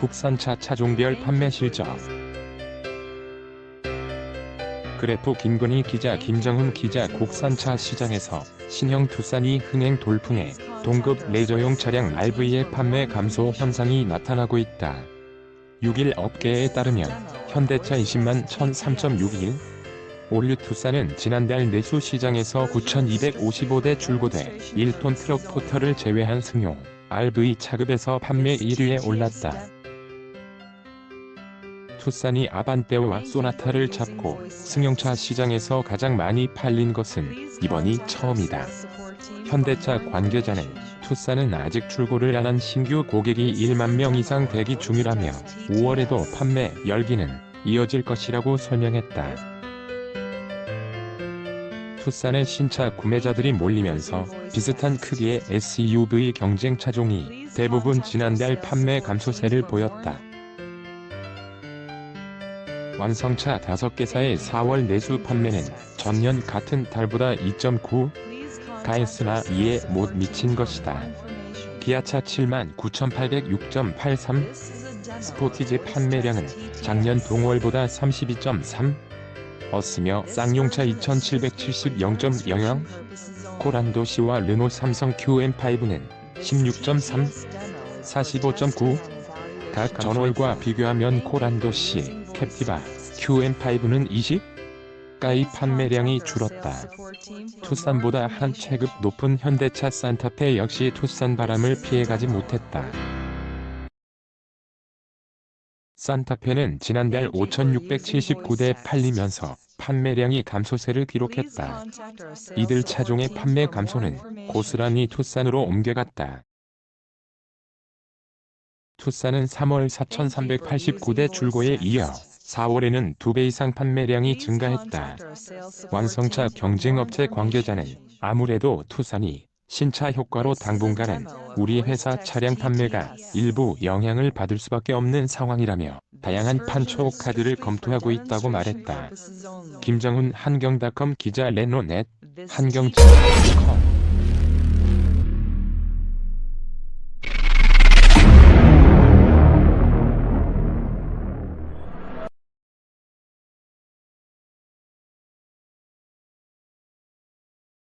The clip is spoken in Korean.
국산차 차종별 판매 실적 그래프 김건희 기자 김정훈 기자 국산차 시장에서 신형 투싼이 흥행 돌풍에 동급 레저용 차량 RV의 판매 감소 현상이 나타나고 있다. 6일 업계에 따르면 현대차 20만 1003.61 올류 투싼은 지난달 내수 시장에서 9,255대 출고돼 1톤 트럭 포터를 제외한 승용 RV 차급에서 판매 1위에 올랐다. 투싼이 아반떼와 소나타를 잡고 승용차 시장에서 가장 많이 팔린 것은 이번이 처음이다. 현대차 관계자는 투싼은 아직 출고를 안 한 신규 고객이 1만 명 이상 대기 중이라며 5월에도 판매 열기는 이어질 것이라고 설명했다. 투싼의 신차 구매자들이 몰리면서 비슷한 크기의 SUV 경쟁 차종이 대부분 지난달 판매 감소세를 보였다. 완성차 5개사의 4월 내수 판매는 전년 같은 달보다 2.9 가했으나 이에 못 미친 것이다. 기아차 7만 9,806.83 스포티지 판매량은 작년 동월보다 32.3 었으며 쌍용차 2,770.0.00 코란도 시와 르노 삼성 QM5는 16.3 45.9 각 전월과 비교하면 코란도 시, 캡티바, QM5는 20? 가의 판매량이 줄었다. 투싼보다 한 체급 높은 현대차 산타페 역시 투싼 바람을 피해가지 못했다. 산타페는 지난달 5,679대 팔리면서 판매량이 감소세를 기록했다. 이들 차종의 판매 감소는 고스란히 투싼으로 옮겨갔다. 투싼은 3월 4,389대 출고에 이어 4월에는 2배 이상 판매량이 증가했다. 완성차 경쟁업체 관계자는 아무래도 투싼이 신차 효과로 당분간은 우리 회사 차량 판매가 일부 영향을 받을 수밖에 없는 상황이라며 다양한 판초 카드를 검토하고 있다고 말했다. 김정훈 한경닷컴 기자 레노넷 한경증